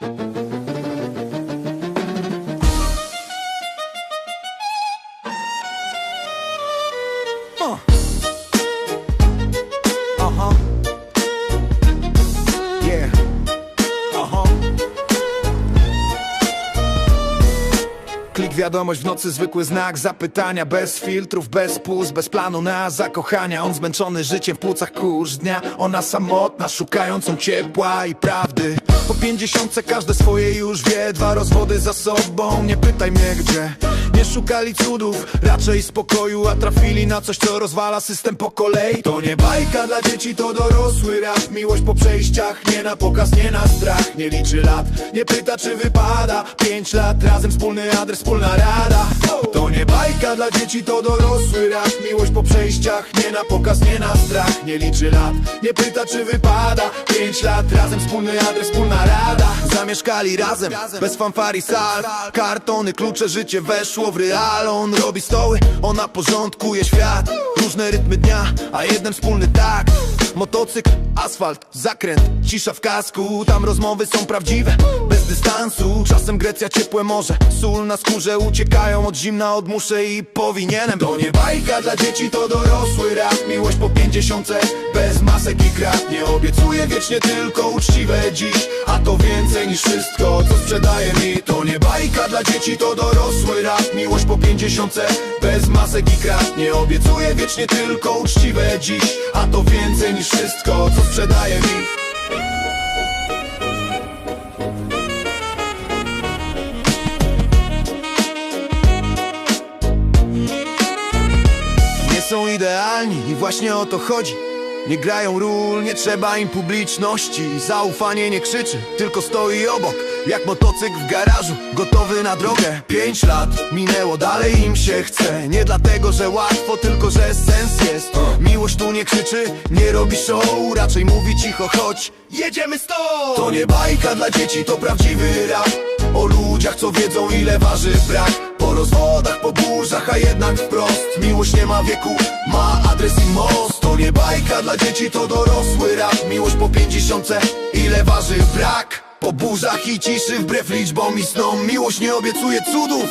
Thank you. Wiadomość w nocy, zwykły znak zapytania Bez filtrów, bez puls, bez planu na zakochania. On zmęczony życiem w płucach kurz dnia Ona samotna, szukającą ciepła i prawdy. Po pięćdziesiątce każde swoje już wie Dwa rozwody za sobą, nie pytaj mnie gdzie Nie szukali cudów, raczej spokoju A trafili na coś, co rozwala system po kolei. To nie bajka dla dzieci, to dorosły rap. Miłość po przejściach, nie na pokaz, nie na strach. Nie liczy lat, nie pyta czy wypada. Pięć lat, razem wspólny adres, wspólna rada. To nie bajka dla dzieci, to dorosły rap. Miłość po przejściach, nie na pokaz, nie na strach. Nie liczy lat, nie pyta czy wypada. Pięć lat, razem wspólny adres, wspólna rada Zamieszkali razem, bez fanfari sal Kartony, klucze, życie weszło w real. On robi stoły, ona porządkuje świat Różne rytmy dnia, a jeden wspólny tak. Motocykl, asfalt, zakręt, cisza w kasku. Tam rozmowy są prawdziwe, bez dystansu. Czasem Grecja, ciepłe morze, sól na skórze. Uciekają od zimna, od muszę i powinienem. To nie bajka dla dzieci, to dorosły rap. Miłość po pięćdziesiątce, bez masek i krat. Nie obiecuję wiecznie tylko uczciwe dziś. A to więcej niż wszystko, co sprzedaje mi. To nie bajka dla dzieci, to dorosły rap. Miłość po pięćdziesiątce, bez masek i krat. Nie obiecuję wiecznie tylko uczciwe dziś. A to więcej niż wszystko, co sprzedaje mi. Nie są idealni i właśnie o to chodzi Nie grają ról, nie trzeba im publiczności Zaufanie nie krzyczy, tylko stoi obok Jak motocykl w garażu, gotowy na drogę. Pięć lat minęło, dalej im się chce. Nie dlatego, że łatwo, tylko że sens jest. Miłość tu nie krzyczy, nie robi show Raczej mówi cicho, chodź, jedziemy stąd. To nie bajka dla dzieci, to prawdziwy rap. O ludziach, co wiedzą ile waży brak. Po rozwodach, po burzach, a jednak wprost. Miłość nie ma wieku, ma adres i most bajka dla dzieci, to dorosły rap. Miłość po pięćdziesiątce, ile waży brak Po burzach i ciszy, wbrew liczbom i snom. Miłość nie obiecuje cudów